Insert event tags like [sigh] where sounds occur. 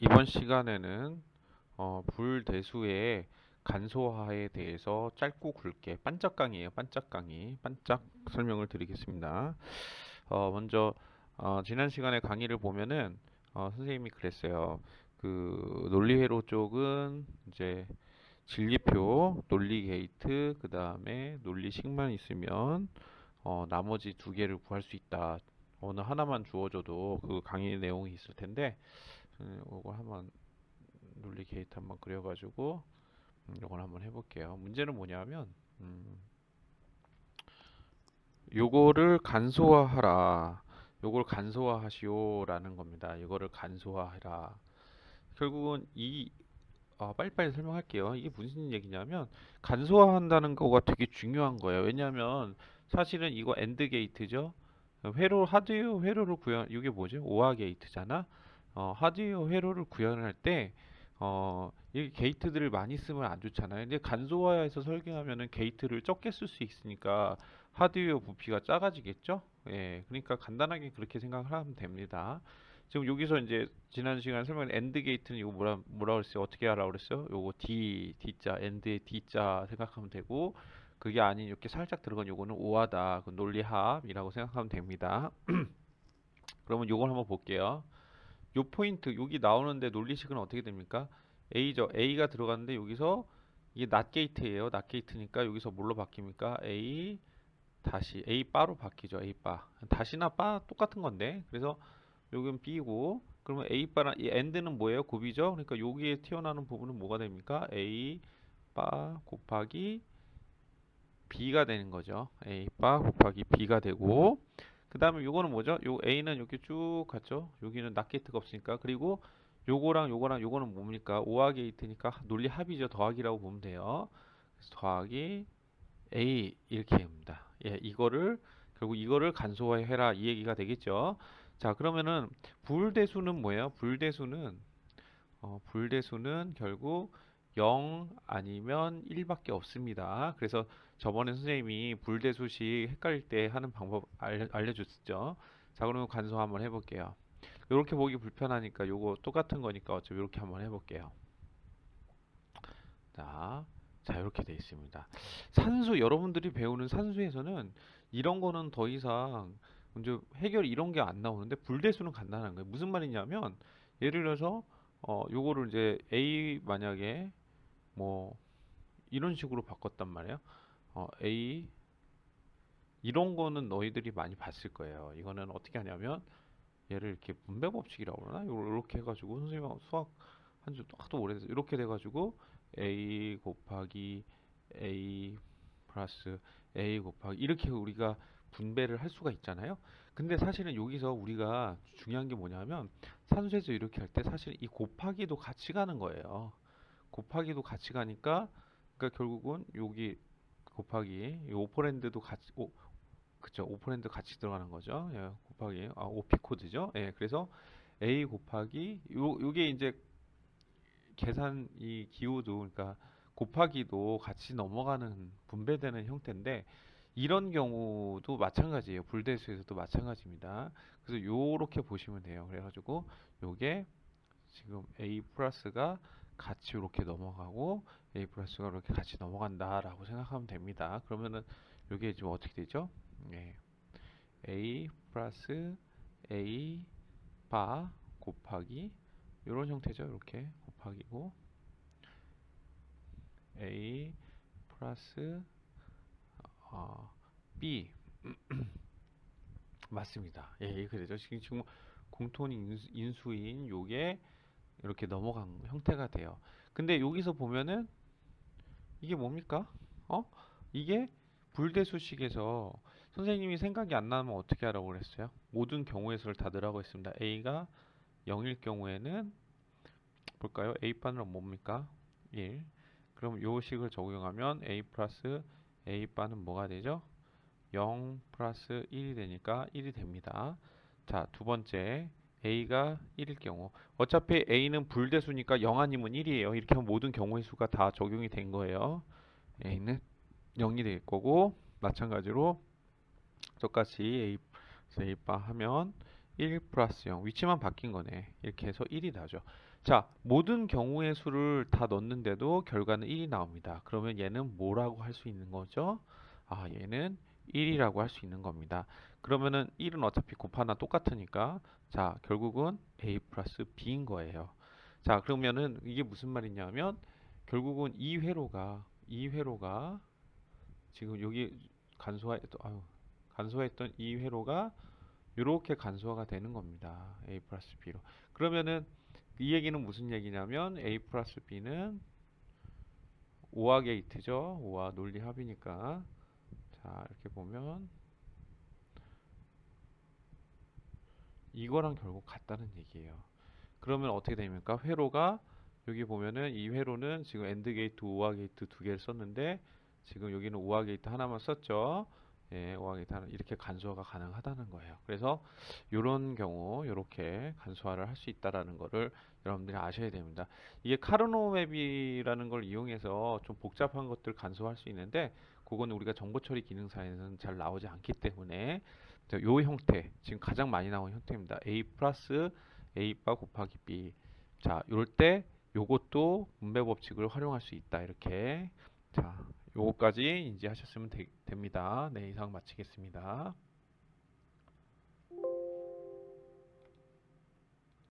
이번 시간에는 어, 불대수의 간소화에 대해서 짧고 굵게 반짝 강의예요. 반짝 강의. 반짝 설명을 드리겠습니다. 어, 먼저 어, 지난 시간에 강의를 보면은 어, 선생님이 그랬어요. 그 논리회로 쪽은 이제 진리표, 논리 게이트, 그 다음에 논리식만 있으면 어, 나머지 두 개를 구할 수 있다. 어느 하나만 주어줘도 그 강의 내용이 있을 텐데 음, 이거 한번 논리 게이트 한번 그려가지고 음, 이걸 한번 해볼게요. 문제는 뭐냐면 음, 요거를 간소화하라. 요걸 간소화하시오라는 겁니다. 이거를 간소화해라. 결국은 이 아, 빨리빨리 설명할게요. 이게 무슨 얘기냐면 간소화한다는 거가 되게 중요한 거예요. 왜냐하면 사실은 이거 엔드 게이트죠. 회로 하드웨어 회로를 구현 이게 뭐죠? 오화 게이트잖아. 어, 하드웨어 회로를 구현할 때 어, 이 게이트들을 많이 쓰면 안 좋잖아요. 근데 간소화해서 설계하면은 게이트를 적게 쓸 수 있으니까 하드웨어 부피가 작아지겠죠? 예, 그러니까 간단하게 그렇게 생각을 하면 됩니다. 지금 여기서 이제 지난 시간에 설명한 엔드 게이트는 이거 뭐라 뭐라 그랬어요? 어떻게 하라고 그랬어요? 요거 D D자 엔드의 D자 생각하면 되고 그게 아닌 이렇게 살짝 들어간 요거는 오하다. 그 논리합이라고 생각하면 됩니다. [clears throat] 그러면 요걸 한번 볼게요. 요 포인트 여기 나오는데 논리식은 어떻게 됩니까? A죠. A가 들어갔는데 여기서 이게 낫 게이트예요. 낫 게이트니까 여기서 뭘로 바뀝니까? A 다시 A 바로 바뀌죠. A 바. 다시나 바 똑같은 건데. 그래서 여기는 B고 그러면 A 바랑 이 end는 뭐예요? 곱이죠. 그러니까 여기에 튀어나오는 부분은 뭐가 됩니까? A 바 곱하기 B가 되는 거죠. A 바 곱하기 B가 되고 그 다음에 요거는 뭐죠? 요 A는 이렇게 쭉 갔죠. 여기는 낫 게이트가 없으니까 그리고 요거랑 요거랑 요거는 뭡니까? 오화 게이트니까 논리 합이죠. 더하기라고 보면 돼요. 그래서 더하기 A 이렇게 됩니다. 예, 이거를 결국 이거를 간소화해라 이 얘기가 되겠죠. 자, 그러면은 불대수는 뭐예요? 불대수는 어, 불대수는 결국 0 아니면 1밖에 없습니다. 그래서 저번에 선생님이 불대수식 헷갈릴 때 하는 방법 알, 알려줬죠. 자, 그러면 간소 한번 해볼게요. 이렇게 보기 불편하니까 요거 똑같은 거니까 어차피 이렇게 한번 해볼게요. 자, 자 이렇게 돼 있습니다. 산수 여러분들이 배우는 산수에서는 이런 거는 더 이상 이제 해결 이런 게 안 나오는데 불대수는 간단한 거예요. 무슨 말이냐면 예를 들어서 어 요거를 이제 A 만약에 뭐 이런 식으로 바꿨단 말이에요. 어 A 이런 거는 너희들이 많이 봤을 거예요. 이거는 어떻게 하냐면 얘를 이렇게 분배 법칙이라고 그러나? 이렇게 해가지고 선생님하고 수학 한주 하도 오래돼서 이렇게 돼가지고 a 곱하기 a 플러스 a 곱하기 이렇게 우리가 분배를 할 수가 있잖아요. 근데 사실은 여기서 우리가 중요한 게 뭐냐면 산수에서 이렇게 할 때 사실 이 곱하기도 같이 가는 거예요. 곱하기도 같이 가니까 그러니까 결국은 여기 곱하기 이 오퍼랜드도 같이 오 그쵸 오퍼랜드 같이 들어가는 거죠. 예, 곱하기 아 오피 코드죠. 예, 그래서 a 곱하기 요 요게 이제 계산 이 기호도 그러니까 곱하기도 같이 넘어가는 분배되는 형태인데 이런 경우도 마찬가지예요. 불대수에서도 마찬가지입니다. 그래서 요렇게 보시면 돼요. 그래가지고 요게 지금 a 플러스가 같이 이렇게 넘어가고 a 플러스가 이렇게 같이 넘어간다라고 생각하면 됩니다. 그러면은 요게 지금 어떻게 되죠? 예. a 플러스 a 바 곱하기 이런 형태죠. 이렇게 곱하기고 a 플러스 어, b [clears throat] 맞습니다. 예, 되죠. 지금 지금 공통 인수, 인수인 요게 이렇게 넘어간 형태가 돼요. 근데 여기서 보면은 이게 뭡니까? 어? 이게 불대수식에서 선생님이 생각이 안 나면 어떻게 하라고 그랬어요? 모든 경우의 수를 다 넣으라고 했습니다. a가 0일 경우에는 볼까요? A바는 뭡니까? 1. 그럼 요 식을 적용하면 A 플러스 A바는 뭐가 되죠? 0 플러스 1이 되니까 1이 됩니다. 자, 두 번째. A가 1일 경우. 어차피 A는 불대수니까 0 아니면 1이에요. 이렇게 하면 모든 경우의 수가 다 적용이 된 거예요. A는 0이 될 거고, 마찬가지로 똑같이 A, A바 하면 1 플러스 0. 위치만 바뀐 거네. 이렇게 해서 1이 나죠. 자, 모든 경우의 수를 다 넣는데도 결과는 1이 나옵니다. 그러면 얘는 뭐라고 할 수 있는 거죠? 아, 얘는 1이라고 할 수 있는 겁니다. 그러면은 1은 어차피 곱하나 똑같으니까 자, 결국은 a 플러스 b인 거예요. 자, 그러면은 이게 무슨 말이냐면 결국은 이 회로가 이 회로가 지금 여기 간소화했던 아유, 간소화했던 이 회로가 이렇게 간소화가 되는 겁니다. a 플러스 b로. 그러면은 이 얘기는 무슨 얘기냐면 a 플러스 b는 5화 게이트죠. 5화 논리 합이니까 자 이렇게 보면 이거랑 결국 같다는 얘기예요. 그러면 어떻게 됩니까? 회로가 여기 보면은 이 회로는 지금 엔드 게이트, 5화 게이트 두 개를 썼는데 지금 여기는 5화 게이트 하나만 썼죠. 예, 5화 게이트 하나 이렇게 간소화가 가능하다는 거예요. 그래서 이런 경우 이렇게 간소화를 할 수 있다라는 거를 여러분들이 아셔야 됩니다. 이게 카르노 맵이라는 걸 이용해서 좀 복잡한 것들 간소화할 수 있는데 그거는 우리가 정보 처리 기능사에서는 잘 나오지 않기 때문에 자, 요 형태 지금 가장 많이 나온 형태입니다. a 플러스 a바 곱하기 b 자 요럴 때 요것도 분배 법칙을 활용할 수 있다 이렇게 자 요거까지 인지하셨으면 되- 됩니다. 네 이상 마치겠습니다.